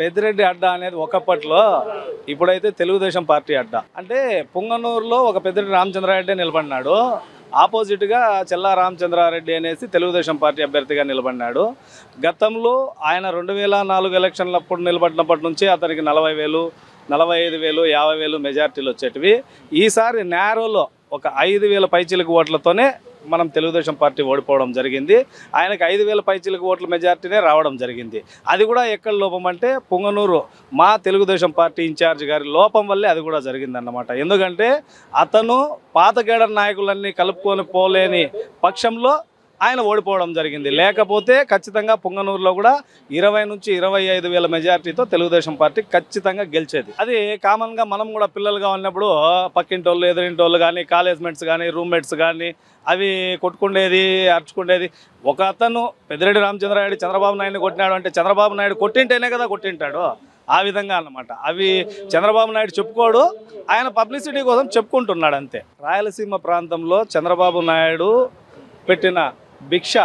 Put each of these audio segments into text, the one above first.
పెద్దిరెడ్డి అడ్డా అనేది ఒకప్పట్లో ఇప్పుడైతే తెలుగుదేశం పార్టీ అడ్డా. అంటే పుంగనూరులో ఒక పెద్దిరెడ్డి రామచంద్రారెడ్డి నిలబడినాడు. ఆపోజిట్గా చెల్లా రామచంద్రారెడ్డి అనేసి తెలుగుదేశం పార్టీ అభ్యర్థిగా నిలబడినాడు. గతంలో ఆయన రెండు వేల నాలుగు ఎలక్షన్లప్పుడు నిలబడినప్పటి నుంచి అతనికి నలభై వేలు నలభై ఐదు వేలు యాభై వేలు మెజార్టీలు వచ్చేటివి. ఈసారి నేరోలో ఒక ఐదు వేల పైచిలకు ఓట్లతోనే మనం తెలుగుదేశం పార్టీ ఓడిపోవడం జరిగింది. ఆయనకు ఐదు వేల పైచిలకు ఓట్ల మెజార్టీనే రావడం జరిగింది. అది కూడా ఎక్కడ లోపం అంటే పుంగనూరు మా తెలుగుదేశం పార్టీ ఇన్ఛార్జ్ గారి లోపం వల్లే అది కూడా జరిగిందన్నమాట. ఎందుకంటే అతను పాత కేడర్ నాయకులన్నీ కలుపుకొని పోలేని పక్షంలో ఆయన ఓడిపోవడం జరిగింది. లేకపోతే ఖచ్చితంగా పుంగనూరులో కూడా ఇరవై నుంచి ఇరవై ఐదు వేల మెజార్టీతో తెలుగుదేశం పార్టీ ఖచ్చితంగా గెలిచేది. అది కామన్గా మనం కూడా పిల్లలుగా ఉన్నప్పుడు పక్కింటోళ్ళు వాళ్ళు కానీ కాలేజ్ మేట్స్ కానీ రూమ్మేట్స్ కానీ అవి కొట్టుకుండేది అరుచుకుండేది. ఒక అతను పెద్దిరెడ్డి రామచంద్రాయుడు చంద్రబాబు నాయుడు కొట్టినాడు అంటే చంద్రబాబు నాయుడు కొట్టింటేనే కదా కొట్టింటాడు. ఆ విధంగా అన్నమాట. అవి చంద్రబాబు నాయుడు చెప్పుకోడు ఆయన పబ్లిసిటీ కోసం చెప్పుకుంటున్నాడు అంతే. రాయలసీమ ప్రాంతంలో చంద్రబాబు నాయుడు పెట్టిన భిక్ష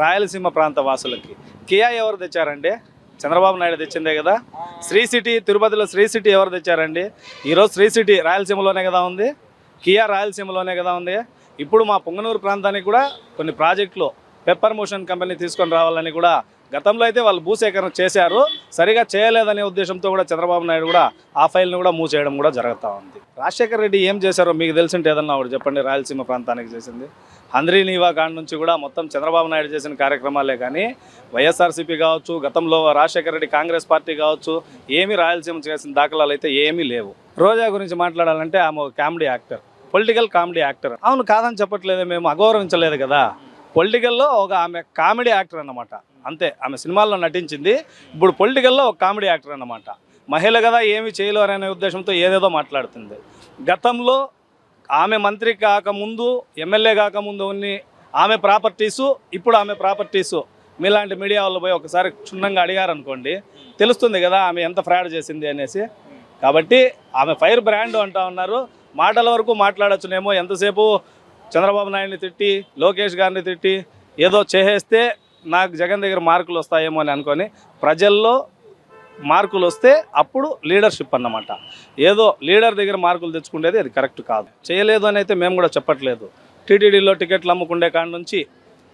రాయలసీమ ప్రాంత వాసులకి. కియా ఎవరు తెచ్చారండి? చంద్రబాబు నాయుడు తెచ్చిందే కదా? శ్రీ సిటీ తిరుపతిలో శ్రీ సిటీ ఎవరు తెచ్చారండి? ఈరోజు శ్రీ సిటీ రాయలసీమలోనే కదా ఉంది? కియా రాయలసీమలోనే కదా ఉంది? ఇప్పుడు మా పొంగనూరు ప్రాంతానికి కూడా కొన్ని ప్రాజెక్టులు పెప్పర్ మోషన్ కంపెనీ తీసుకొని రావాలని కూడా గతంలో అయితే వాళ్ళు భూసేకరణ చేశారు. సరిగా చేయలేదనే ఉద్దేశంతో కూడా చంద్రబాబు నాయుడు కూడా ఆ ఫైల్ను కూడా మూవ్ చేయడం కూడా జరుగుతూ ఉంది. రాజశేఖర రెడ్డి ఏం చేశారో మీకు తెలిసింటే ఏదన్నా ఒకటి చెప్పండి. రాయలసీమ ప్రాంతానికి చేసింది. హంద్రీ నీవా కాండ్ నుంచి కూడా మొత్తం చంద్రబాబు నాయుడు చేసిన కార్యక్రమాలే కానీ వైఎస్ఆర్సీపీ కావచ్చు గతంలో రాజశేఖర రెడ్డి కాంగ్రెస్ పార్టీ కావచ్చు ఏమీ రాయలసీమ చేసిన దాఖలాలు అయితే ఏమీ లేవు. రోజా గురించి మాట్లాడాలంటే ఆమె ఒక comedy actor political comedy actor. అవును కాదని చెప్పట్లేదు మేము అగౌరవించలేదు కదా. పొలిటికల్లో ఒక ఆమె కామెడీ యాక్టర్ అన్నమాట. అంతే ఆమె సినిమాల్లో నటించింది. ఇప్పుడు పొలిటికల్లో ఒక కామెడీ యాక్టర్ అన్నమాట. మహిళ కదా ఏమి చేయలేరు అనే ఉద్దేశంతో ఏదేదో మాట్లాడుతుంది. గతంలో ఆమె మంత్రి కాకముందు ఎమ్మెల్యే కాకముందు ఉన్ని ఆమె ప్రాపర్టీసు ఇప్పుడు ఆమె ప్రాపర్టీసు. మీలాంటి మీడియా వాళ్ళు పోయి ఒకసారి క్షుణ్ణంగా అడిగారనుకోండి తెలుస్తుంది కదా ఆమె ఎంత ఫ్రాడ్ చేసింది అనేసి. కాబట్టి ఆమె ఫైర్ బ్రాండ్ అంటా ఉన్నారు. మాటల వరకు మాట్లాడచ్చునేమో ఎంతసేపు చంద్రబాబు నాయుడిని తిట్టి లోకేష్ గారిని తిట్టి ఏదో చేసేస్తే నాకు జగన్ దగ్గర మార్కులు వస్తాయేమో అని అనుకొని ప్రజల్లో మార్కులు వస్తే అప్పుడు లీడర్షిప్ అన్నమాట. ఏదో లీడర్ దగ్గర మార్కులు తెచ్చుకునేది అది కరెక్ట్ కాదు. చేయలేదు అని అయితే మేము కూడా చెప్పట్లేదు. టీటీడీలో టికెట్లు అమ్ముకుండే కాడ నుంచి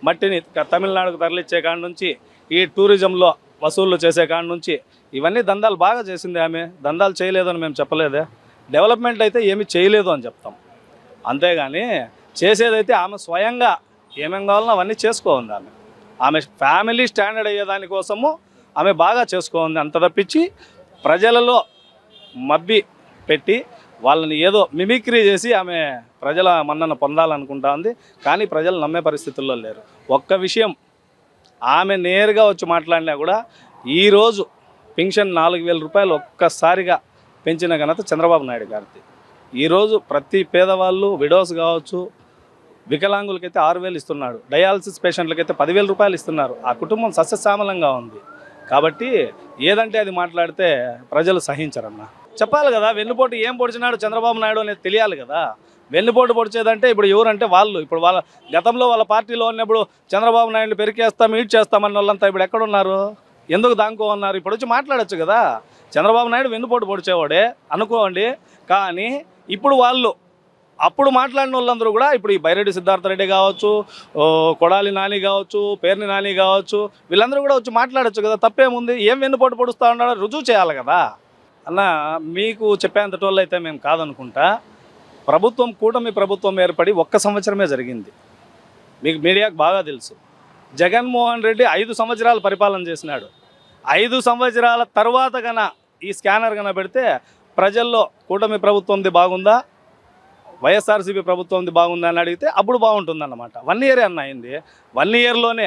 మట్టిని తమిళనాడుకు తరలిచ్చే కాడ నుంచి ఈ టూరిజంలో వసూళ్ళు చేసే కాడ నుంచి ఇవన్నీ దందాలు బాగా చేసింది ఆమె. దందాలు చేయలేదు అని మేము చెప్పలేదే. డెవలప్మెంట్ అయితే ఏమీ చేయలేదు అని చెప్తాం. అంతేగాని చేసేదైతే ఆమె స్వయంగా ఏమేం కావాలన్నా అవన్నీ చేసుకోఉంది ఆమె. ఆమె ఫ్యామిలీ స్టాండర్డ్ అయ్యేదాని కోసము ఆమె బాగా చేసుకోంది. అంత తప్పించి ప్రజలలో మబ్బి పెట్టి వాళ్ళని ఏదో మిమిక్రీ చేసి ఆమె ప్రజల మన్నన పొందాలనుకుంటా ఉంది. కానీ ప్రజలు నమ్మే పరిస్థితుల్లో లేరు. ఒక్క విషయం ఆమె నేరుగా వచ్చి మాట్లాడినా కూడా ఈరోజు పెన్షన్ నాలుగు వేల రూపాయలు ఒక్కసారిగా పెంచిన ఘనత చంద్రబాబు నాయుడు గారిది. ఈరోజు ప్రతి పేదవాళ్ళు విడోస్ కావచ్చు వికలాంగులకైతే ఆరు వేలు ఇస్తున్నాడు. డయాలసిస్ పేషెంట్లకైతే పదివేల రూపాయలు ఇస్తున్నారు. ఆ కుటుంబం సస్యశ్యామలంగా ఉంది. కాబట్టి ఏదంటే అది మాట్లాడితే ప్రజలు సహించరన్న. చెప్పాలి కదా వెన్నుపోటు ఏం పొడిచినాడు చంద్రబాబు నాయుడు అనేది తెలియాలి కదా. వెన్నుపోటు పొడిచేదంటే ఇప్పుడు ఎవరంటే వాళ్ళు. ఇప్పుడు వాళ్ళ గతంలో వాళ్ళ పార్టీలో ఉన్నప్పుడు చంద్రబాబు నాయుడు పెరికేస్తాం ఈడ్ చేస్తామన్న వాళ్ళంతా ఇప్పుడు ఎక్కడున్నారు? ఎందుకు దాంకో ఉన్నారు? ఇప్పుడు వచ్చి మాట్లాడొచ్చు కదా. చంద్రబాబు నాయుడు వెన్నుపోటు పొడిచేవాడే అనుకోండి. కానీ ఇప్పుడు వాళ్ళు అప్పుడు మాట్లాడిన వాళ్ళందరూ కూడా ఇప్పుడు ఈ బైరెడ్డి సిద్ధార్థ రెడ్డి కావచ్చు కొడాలి నాని కావచ్చు పేర్ని నాని కావచ్చు వీళ్ళందరూ కూడా వచ్చి మాట్లాడొచ్చు కదా తప్పేముంది? ఏం వెన్నుపోటు పొడుస్తూ ఉన్నాడో రుజువు చేయాలి కదా. అన్న మీకు చెప్పేంత టోళ్ళు అయితే మేము కాదనుకుంటా. ప్రభుత్వం కూటమి ప్రభుత్వం ఏర్పడి ఒక్క సంవత్సరమే జరిగింది. మీకు మీడియాకు బాగా తెలుసు. జగన్మోహన్ రెడ్డి ఐదు సంవత్సరాలు పరిపాలన చేసినాడు. ఐదు సంవత్సరాల తర్వాత గన ఈ స్కానర్ కన పెడితే ప్రజల్లో కూటమి ప్రభుత్వంది బాగుందా? వైఎస్ఆర్సీపీ ప్రభుత్వంది బాగుందా అని అడిగితే అప్పుడు బాగుంటుందన్నమాట. వన్ ఇయరే అన్న అయింది. వన్ ఇయర్లోనే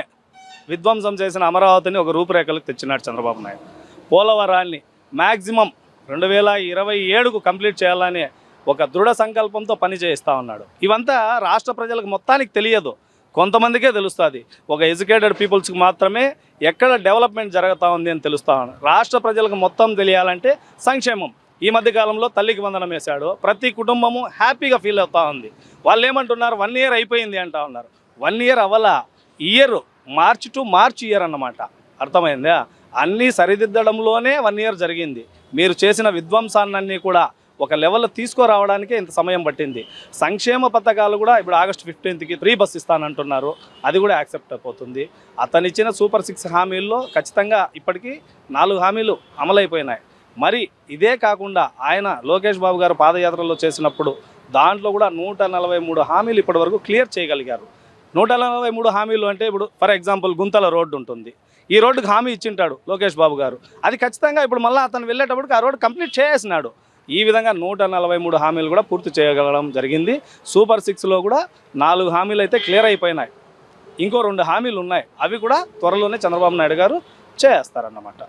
విధ్వంసం చేసిన అమరావతిని ఒక రూపురేఖలకు తెచ్చినాడు చంద్రబాబు నాయుడు. పోలవరాన్ని మ్యాక్సిమం రెండు వేల ఇరవై ఏడుకు కంప్లీట్ చేయాలని ఒక దృఢ సంకల్పంతో పని చేయిస్తూ ఉన్నాడు. ఇవంతా రాష్ట్ర ప్రజలకు మొత్తానికి తెలియదు. కొంతమందికే తెలుస్తుంది. ఒక ఎడ్యుకేటెడ్ పీపుల్స్కి మాత్రమే ఎక్కడ డెవలప్మెంట్ జరుగుతూ ఉంది అని తెలుస్తూ ఉంది రాష్ట్ర ప్రజలకు మొత్తం తెలియాలంటే సంక్షేమం. ఈ మధ్యకాలంలో తల్లికి వందనం వేశాడు. ప్రతి కుటుంబము హ్యాపీగా ఫీల్ అవుతా ఉంది. వాళ్ళు ఏమంటున్నారు వన్ ఇయర్ అయిపోయింది అంటా ఉన్నారు. One year అవలా year March to March year అన్నమాట. అర్థమైందా? అన్నీ సరిదిద్దడంలోనే వన్ ఇయర్ జరిగింది. మీరు చేసిన విధ్వంసాలన్నీ కూడా ఒక లెవెల్ తీసుకురావడానికే ఇంత సమయం పట్టింది. సంక్షేమ పథకాలు కూడా ఇప్పుడు ఆగస్ట్ ఫిఫ్టీన్త్కి ఫ్రీ బస్ ఇస్తానంటున్నారు. అది కూడా యాక్సెప్ట్ అయిపోతుంది. అతనిచ్చిన సూపర్ సిక్స్ హామీల్లో ఖచ్చితంగా ఇప్పటికీ నాలుగు హామీలు అమలైపోయినాయి. మరి ఇదే కాకుండా ఆయన లోకేష్ బాబు గారు పాదయాత్రలో చేసినప్పుడు దాంట్లో కూడా నూట నలభై మూడు హామీలు ఇప్పటివరకు క్లియర్ చేయగలిగారు. నూట నలభై మూడు హామీలు అంటే ఇప్పుడు ఫర్ ఎగ్జాంపుల్ గుంతల రోడ్డు ఉంటుంది. ఈ రోడ్డుకి హామీ ఇచ్చింటాడు లోకేష్ బాబు గారు. అది ఖచ్చితంగా ఇప్పుడు మళ్ళీ అతను వెళ్ళేటప్పటికి ఆ రోడ్డు కంప్లీట్ చేసేసినాడు. ఈ విధంగా నూట నలభై మూడు హామీలు కూడా పూర్తి చేయగలగడం జరిగింది. సూపర్ సిక్స్లో కూడా నాలుగు హామీలు అయితే క్లియర్ అయిపోయినాయి. ఇంకో రెండు హామీలు ఉన్నాయి. అవి కూడా త్వరలోనే చంద్రబాబు నాయుడు గారు చేస్తారన్నమాట.